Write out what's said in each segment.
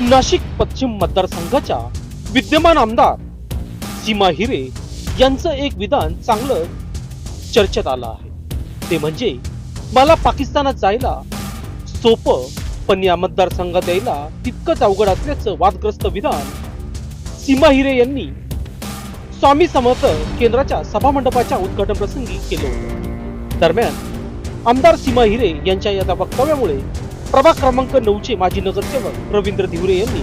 नाशिक पश्चिम मतदारसंघाच्या विद्यमान आमदार सीमा हिरे यांचं एक विधान चांगलं चर्चेत आलं आहे. ते म्हणजे मला पाकिस्तानात जायला सोपं पण या मतदारसंघात यायला तितकंच अवघड असल्याचं वादग्रस्त विधान सीमा हिरे यांनी स्वामी समर्थ केंद्राच्या सभामंडपाच्या उद्घाटन प्रसंगी केलं दरम्यान आमदार सीमा हिरे यांच्या या वक्तव्यामुळे प्रभाग क्रमांक नऊचे माजी नगरसेवक रवींद्र धिवरे यांनी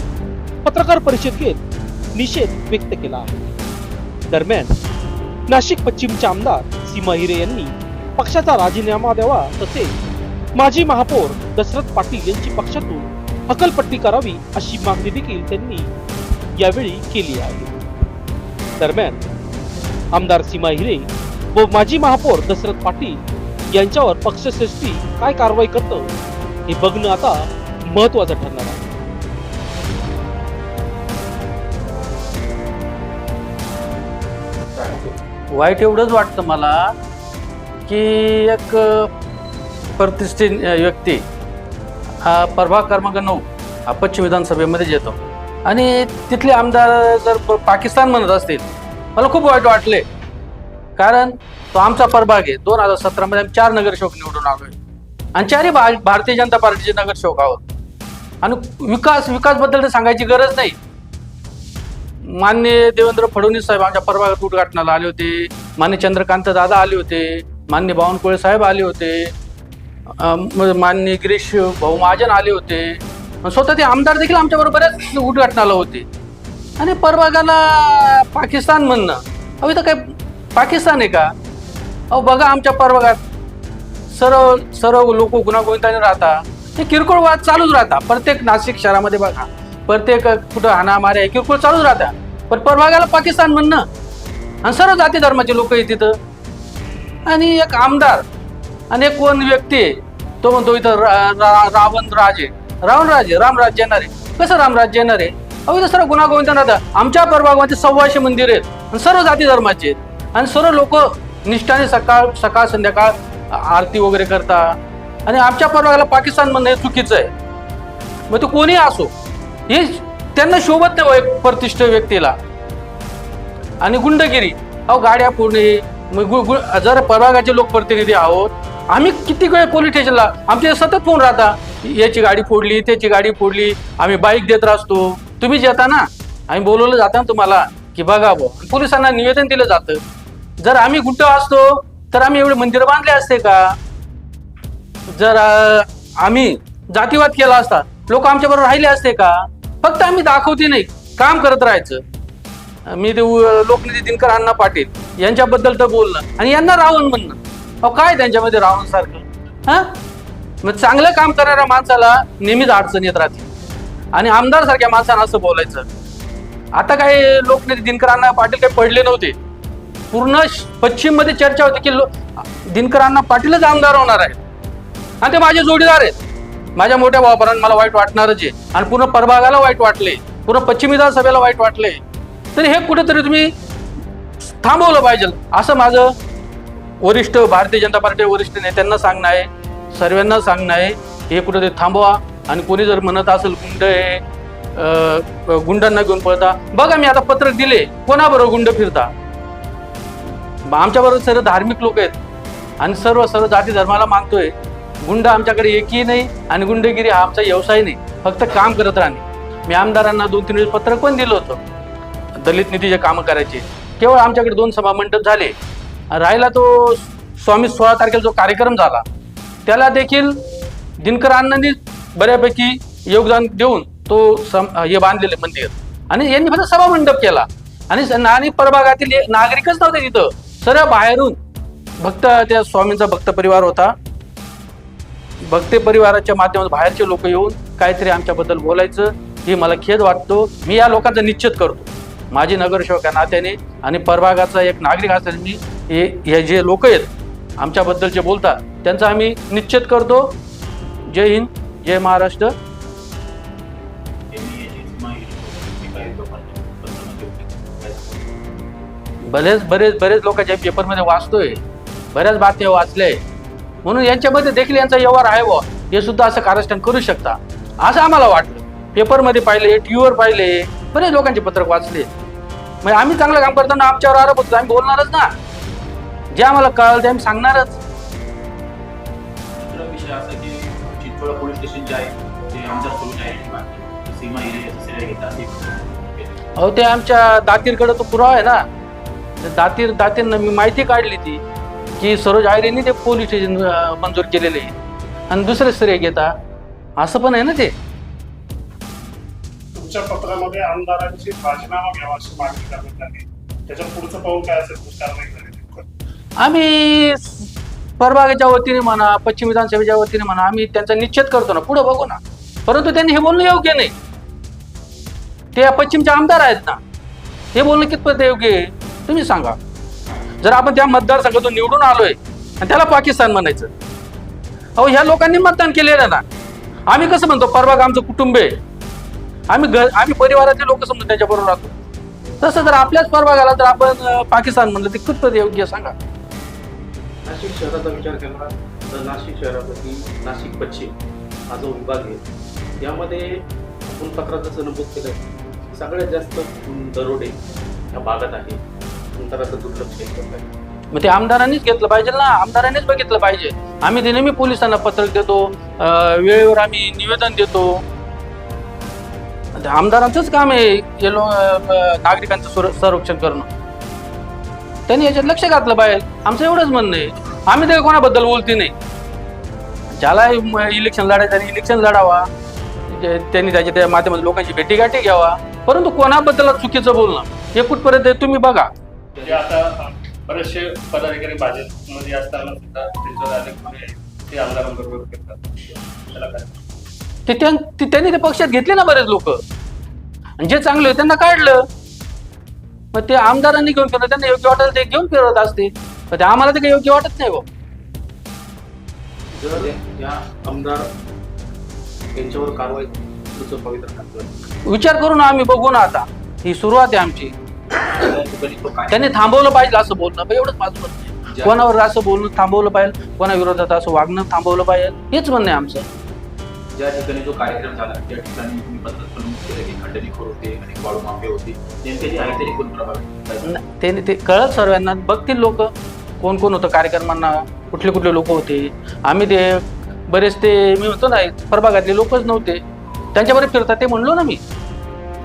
पत्रकार परिषद घेत निषेध व्यक्त केला. आहे दरम्यान नाशिक पश्चिमचे आमदार सीमा हिरे यांनी पक्षाचा राजीनामा द्यावा तसेच माजी महापौर दशरथ पाटील यांची पक्षातून हकलपट्टी करावी अशी मागणी देखील त्यांनी यावेळी केली आहे. दरम्यान आमदार सीमा हिरे व माजी महापौर दशरथ पाटील यांच्यावर पक्षश्रेष्ठी काय कारवाई करतं हे बघणं आता महत्वाचं ठरणार आहे. वाईट एवढंच वाटतं मला की एक प्रतिष्ठित व्यक्ती हा प्रभाग क्रमांक नऊ हा पश्चिम विधानसभेमध्ये येतो. आणि तिथले आमदार जर प- पाकिस्तान म्हणत असतील मला खूप वाईट वाटले. कारण तो आमचा प्रभाग आहे. दोन हजार सतरामध्ये आम्ही चार नगरसेवक निवडून आलोय. आणि चारही भा भारतीय जनता पार्टीचे नगरसेवक आहोत. आणि विकास विकासबद्दल तर सांगायची गरज नाही. मान्य देवेंद्र फडणवीस साहेब आमच्या परभागात उद्घाटनाला आले होते. मान्य चंद्रकांत दादा आले होते. मान्य बावनकुळे साहेब आले होते. मान्य गिरीश भाऊ महाजन आले होते. स्वतः ते आमदार देखील आमच्याबरोबर बऱ्याच उद्घाटनाला होते. आणि परभागाला पाकिस्तान म्हणणं. अहो इथं काय पाकिस्तान आहे का? अहो बघा आमच्या परभागात सर्व सर्व लोक गुणागोविंदाने राहता. ते किरकोळ वाद चालूच राहता. प्रत्येक नाशिक शहरामध्ये बघा. प्रत्येक कुठं हाणामाऱ्या हे किरकोळ चालूच राहता. पण प्रभागाला पाकिस्तान म्हणणं. आणि सर्व जाती धर्माचे लोक आहे तिथं. आणि एक आमदार आणि एक कोण व्यक्ती आहे. तो म्हणतो इथं रा- रा- रावण राजे. रावण राजे रामराज्य येणार आहे कसं रामराज येणार आहे अहो इथं सर्व गुणागोविंद राहतात आमच्या प्रभागामध्ये सव्वाशे मंदिर आहेत. आणि सर्व जाती धर्माचे आहेत. आणि सर्व लोक निष्ठाने सकाळ सकाळ संध्याकाळ आरती वगैरे करता. आणि आमच्या परवागाला पाकिस्तान म्हणणं हे चुकीचं आहे. मग तो कोणी असो हे त्यांना शोभत नाही हो एक प्रतिष्ठ व्यक्तीला. आणि गुंडगिरी अहो गाड्या पुणे मग जर गु- जर प्रतिनिधी लोकप्रतिनिधी आहोत. आम्ही किती वेळ पोलीस स्टेशनला आमचे सतत फोन राहता याची गाडी फोडली त्याची गाडी फोडली आम्ही बाईक देत राहतो. तुम्ही येता ना. आम्ही बोलवलं जातं ना तुम्हाला की बघा बो पोलिसांना निवेदन दिलं जातं. जर आम्ही गुंड असतो तर आम्ही एवढे मंदिर बांधले असते का? जर आम्ही जातीवाद केला असता लोक आमच्या बरोबर राहिले असते का? फक्त आम्ही दाखवते नाही काम करत राहायचं. मी ते लोकनिधी दिनकर अण्णा पाटील यांच्याबद्दल तर बोलणं आणि यांना रावण म्हणणं. अहो काय त्यांच्यामध्ये रावण सारखं? हा? मग चांगलं काम करणाऱ्या माणसाला नेहमीच अडचण येत राहते. आणि आमदार सारख्या माणसानं असं बोलायचं. आता काय लोकनेते दिनकर अण्णा पाटील काही पडले नव्हते. पूर्ण पश्चिममध्ये चर्चा होती की दिनकरांना पाटीलच आमदार होणार आहेत. आणि ते माझे जोडीदार आहेत. माझ्या मोठ्या भावापर्यंत मला वाईट वाटणारच आहे. आणि पूर्ण प्रभागाला वाईट वाटले. पूर्ण पश्चिम विधानसभेला वाईट वाटले. तरी हे कुठेतरी तुम्ही थांबवलं पाहिजे. असं माझं वरिष्ठ भारतीय जनता पार्टी वरिष्ठ नेत्यांना सांगणं आहे. सर्वांना सांगणं आहे हे कुठेतरी थांबवा. आणि कोणी जर म्हणत असेल गुंड आहे गुंडांना घेऊन पळता. बघा मी आता पत्रक दिले. कोणाबरोबर गुंड फिरता? आमच्याबरोबर सर्व धार्मिक लोक आहेत. आणि सर्व सर्व जाती धर्माला मानतोय. गुंड आमच्याकडे एकही नाही आणि गुंडगिरी हा आमचा व्यवसाय नाही. फक्त काम करत राहणे. मी आमदारांना दोन तीन वेळेस पत्रक पण दिलं होतं. दलित निधीचे कामं करायचे. केवळ आमच्याकडे दोन सभा मंडप झाले. राहिला तो स्वामी सोळा तारखेला जो कार्यक्रम झाला. त्याला देखील दिनकर अण्णांनी बऱ्यापैकी योगदान देऊन तो सम हे बांधलेले मंदिर. आणि यांनी फक्त सभा मंडप केला. आणि स- आणि प्रभागातील नागरिकच नव्हते तिथं. सर्व बाहेरून भक्त त्या स्वामींचा भक्त परिवार होता. भक्ते परिवाराच्या माध्यमातून बाहेरचे लोक येऊन काहीतरी आमच्याबद्दल बोलायचं हे मला खेद वाटतो. मी या लोकांचा निश्चित करतो. माझी नगरसेवक या नात्याने आणि परभागाचा एक नागरिक असल्याने मी हे हे जे लोक आहेत आमच्याबद्दल जे बोलतात त्यांचा आम्ही निश्चित करतो. जय हिंद जय महाराष्ट्र. बरेच बरेच बरेच लोकांच्या पेपरमध्ये वाचतोय बऱ्याच बातम्या वाचल्या. म्हणून यांच्यामध्ये देखील यांचा व्यवहार आहे बुवा. हे सुद्धा असं कारस्थान करू शकता. असं आम्हाला वाटलं. पेपरमध्ये पाहिले टी व्हीवर पाहिले बरेच लोकांचे पत्रक वाचले. म्हणजे आम्ही चांगलं काम करताना आमच्यावर आरोप होतो. आम्ही बोलणारच ना. जे आम्हाला कळलं ते आम्ही सांगणारच. दुसरा विषय असा की चिंचवड पोलीस स्टेशन जे आहे ते आमदार सोडून आहे. सीमा हिरे याचा श्रेय घेतात ते अहो ते आमच्या दातीरकडे तो पुरावा आहे ना. दातीर दातीरनं मी माहिती काढली ती की सरोज आयरेने ते पोलीस स्टेशन मंजूर केलेले आहे. आणि दुसरे श्रेय घेता असं पण आहे ना ते? तुमच्या पत्रामध्ये आमदारांची राजीनामा घ्यावा अशी मागणी करण्यात आली. त्याच्या पुढचं पाऊल काय असेल पुढची कारवाई झाली नेमकं आम्ही परभागाच्या वतीने म्हणा पश्चिम विधानसभेच्या वतीने म्हणा आम्ही त्यांचा निश्चित करतो ना पुढे बघू ना. परंतु त्यांनी हे बोलणं योग्य नाही. ते पश्चिमचे आमदार आहेत ना. हे बोलणं कितपत योग्य आहे? तुम्ही सांगा. जर आपण त्या मतदारसंघातून निवडून आलोय आणि त्याला पाकिस्तान म्हणायचं. अहो ह्या लोकांनी मतदान केलेलं ना. आम्ही कसं म्हणतो परवाग आमचं कुटुंब आहे. आम्ही घर आम्ही परिवारातले लोक समजून त्याच्याबरोबर राहतो. तसं जर आपल्याच परभागाला जर आपण पाकिस्तान म्हणलं ते खूप योग्य सांगा. नाशिक शहराचा विचार केला तर नाशिक शहरापैकी नाशिक पश्चिम हा जो विभाग आहे यामध्ये आपण पत्रात जसं नमूद केलं सगळ्यात जास्त दरोडे या भागात आहे. दुर्लक्ष करत आहे मग ते आमदारांनीच घेतलं पाहिजे ना. आमदारांनीच बघितलं पाहिजे. आम्ही ते नेहमी पोलिसांना पत्रक देतो अं, वेळेवर आम्ही निवेदन देतो. ते आमदारांचंच काम आहे हे लो- अं, नागरिकांचं सुर- संरक्षण करणं. त्यांनी याच्यात लक्ष घातलं पाहिजे. आमचं एवढंच म्हणणं आहे. आम्ही ते कोणाबद्दल बोलते नाही. ज्याला इलेक्शन लढायचं आणि इलेक्शन लढावा. जे- त्यांनी त्याच्या त्या माध्यमात लोकांची भेटीगाठी घ्यावा. परंतु कोणाबद्दल चुकीचं बोलणं? हे कुठपर्यंत आहे? तुम्ही बघा. म्हणजे आता बरेचसे पदाधिकारी भाजपमध्ये असताना सुद्धा त्यांच्यावर अनेक गुन्हे आहेत. ते आमदारांबरोबर करतात. त्याला काय? ते त्यां- ते- त्यांनी ते पक्षात घेतले ना बरेच लोक. आणि जे चांगले होते त्यांना काढलं. मग ते आमदारांनी घेऊन फिरत त्यांना योग्य वाटेल ते घेऊन फिरत असते. पण ते आम्हाला ते काही योग्य वाटत नाही हो जर या आमदार यांच्यावर कारवाई तुझं पवित्र खातं विचार करून आम्ही बघू ना आता. ही सुरुवात आहे आमची. त्यांनी थांबवलं पाहिजे असं बोलणं एवढंच माझं म्हणणं. कोणावर असं बोलणं थांबवलं पाहिजे कोणा विरोधात असं वागणं थांबवलं पाहिजे हेच म्हणणं आहे आमचं. ज्या ठिकाणी जो कार्यक्रम झाला त्या ठिकाणी तुम्ही केलं की खंडणीखोर होते आणि वाळू माफे होते नेमके जे आहे तरी कोण प्रभावित ते ते कळत सर्वांना बघतील लोक कोण कोण होतं कार्यक्रमांना कुठले कुठले लोक होते. आम्ही ते बरेच ते मी म्हणतो ना प्रभागातले लोकच नव्हते. त्यांच्याबरोबर फिरतात ते म्हणलो ना मी.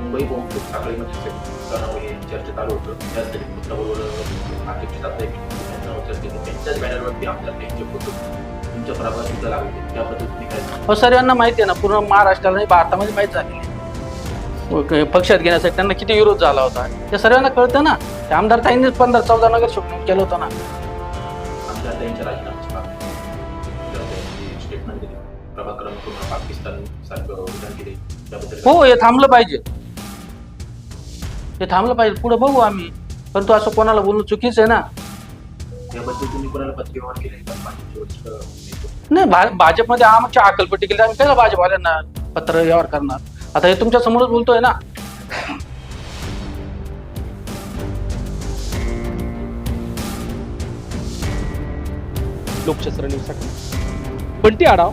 मुंबई बॉम्ब साखळीमध्ये चर्चेत आलं होतं त्यासाठी पुत्राबरोबर अध्यक्ष जाता त्यांच्याच बॅनरवरती आमदार त्यांचे फोटो तुमच्या लागले त्याबद्दल तुम्ही काय सांगाल? अहो सर्वांना माहिती आहे ना पूर्ण महाराष्ट्राला आणि भारतामध्ये माहीत झालेली आहे. व- पक्षात घेण्यासाठी त्यांना किती विरोध झाला होता ते सर्वांना कळतं ना ते आमदार ताईंनीच पंधरा चौदा नगर शोधून केलं होतं ना हो हे थांबलं पाहिजे हे थांबलं पाहिजे. पुढे बघू आम्ही. परंतु असं कोणाला बोलणं चुकीचं आहे ना. याबद्दल तुम्ही कोणाला पत्रव्यवहार केले का? भाजपचे वरिष्ठ नेते? नाही भा भाजपमध्ये आमच्या अकलपट्टी केली आम्ही त्याला भाजपवाल्यांना पत्र व्यवहार करणार. आता हे तुमच्या समोरच बोलतोय ना. लोकशास्त्र न्यूजसाठी बंटी आढाव